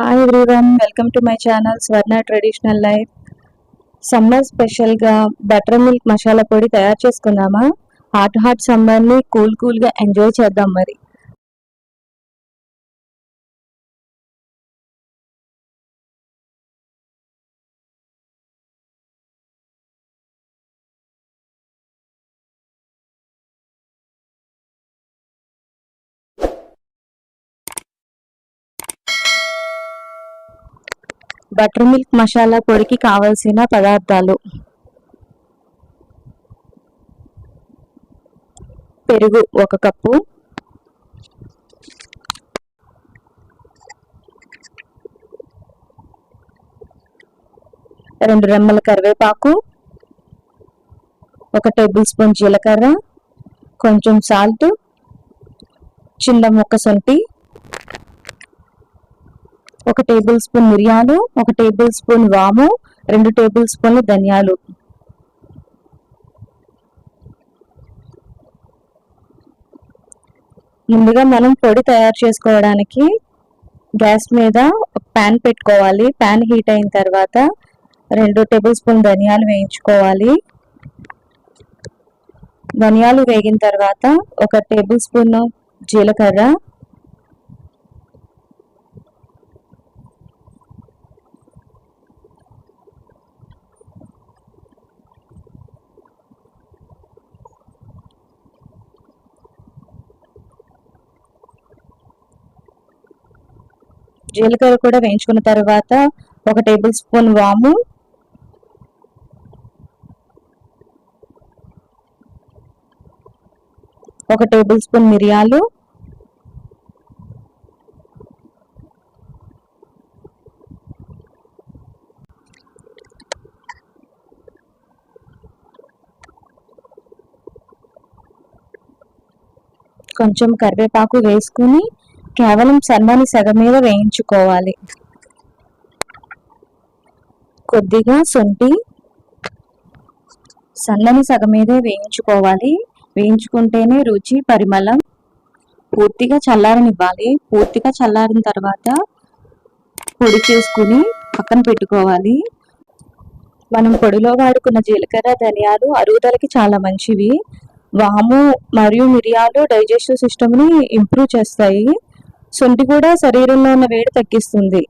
Hi everyone welcome to my channel Swarna traditional life summer స్పెషల్గా butter milk masala పొడి తయారు చేసుకుందామా? హాట్ హాట్ సమ్మర్ని కూల్ కూల్గా ఎంజాయ్ చేద్దాం మరి. బటర్ మిల్క్ మసాలా పొడికి కావలసిన పదార్థాలు. పెరుగు ఒక కప్పు. రెండు రెమ్మల కరివేపాకు. ఒక టేబుల్ స్పూన్ జీలకర్ర. కొంచెం సాల్ట్. చిన్న ముక్క సొంటి. ఒక టేబుల్ స్పూన్ మిరియాలు ఒక టేబుల్ స్పూన్ వాము రెండు టేబుల్ స్పూన్లు ధనియాలు. ముందుగా మనం పొడి తయారు చేసుకోవడానికి గ్యాస్ మీద ఒక ప్యాన్ పెట్టుకోవాలి. ప్యాన్ హీట్ అయిన తర్వాత రెండు టేబుల్ స్పూన్ ధనియాలు వేయించుకోవాలి. ధనియాలు వేగిన తర్వాత ఒక టేబుల్ స్పూన్ జీలకర్ర జీలకర్ర కూడా వేయించుకున్న తర్వాత ఒక టేబుల్ స్పూన్ వాము. ఒక టేబుల్ స్పూన్ మిరియాలు. కొంచెం కరివేపాకు వేసుకుని కేవలం సన్నని సగం మీద వేయించుకోవాలి. కొద్దిగా సొంటి సన్నని సగం మీదే వేయించుకోవాలి. వేయించుకుంటేనే రుచి పరిమళం పూర్తిగా చల్లారనివ్వాలి. పూర్తిగా చల్లారిన తర్వాత పొడి చేసుకుని పక్కన పెట్టుకోవాలి. మనం పొడిలో వాడుకున్న జీలకర్ర ధనియాలు అరుగుదలకి చాలా మంచివి. వాము మరియు మిరియాలు డైజెస్టివ్ సిస్టమ్ని ఇంప్రూవ్ చేస్తాయి. శుంఠి కూడా శరీరంలో ఉన్న వేడి తగ్గిస్తుంది.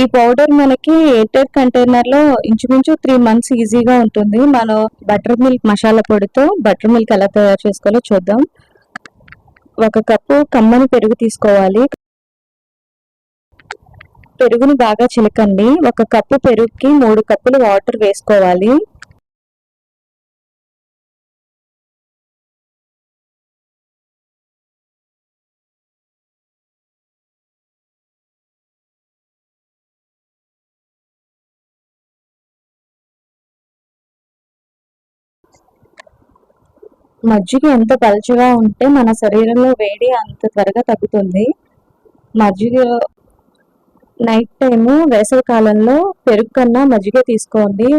ఈ పౌడర్ మనకి ఎయిర్టెడ్ కంటైనర్లో ఇంచుమించు త్రీ మంత్స్ ఈజీగా ఉంటుంది. మనం బటర్ మిల్క్ మసాలా పొడితో బటర్ మిల్క్ ఎలా తయారు చేసుకోవాలో చూద్దాం. ఒక కప్పు కమ్మని పెరుగు తీసుకోవాలి. పెరుగుని బాగా చిలకండి. ఒక కప్పు పెరుగుకి మూడు కప్పులు వాటర్ వేసుకోవాలి. మజ్జిగ ఎంత పలుచగా ఉంటే మన శరీరంలో వేడి అంత త్వరగా తగ్గుతుంది. మజ్జిగ నైట్ టైము వేసవి కాలంలో పెరుగు కన్నా మజ్జిగ తీసుకోండి.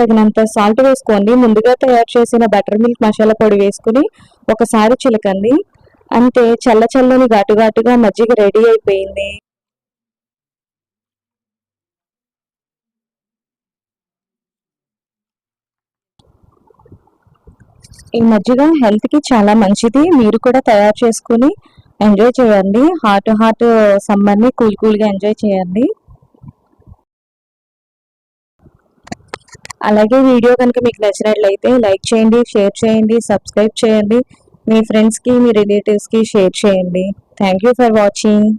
తగినంత సాల్ట్ వేసుకోండి ముందుగా తయారు చేసిన బటర్ మిల్క్ మసాలా పొడి వేసుకుని ఒకసారి చిలకండి. అంతే చల్ల చల్లని ఘాటుఘాటుగా మజ్జిగ రెడీ అయిపోయింది. ఈ మజ్జిగ హెల్త్కి చాలా మంచిది. మీరు కూడా తయారు చేసుకుని ఎంజాయ్ చేయండి. హాట్ హాట్ సమ్మర్ని కూల్ కూల్గా ఎంజాయ్ చేయండి. అలాగే వీడియో కనుక మీకు నచ్చినట్లయితే లైక్ చేయండి షేర్ చేయండి సబ్స్క్రైబ్ చేయండి. మీ ఫ్రెండ్స్కి మీ రిలేటివ్స్కి షేర్ చేయండి. Thank you for watching.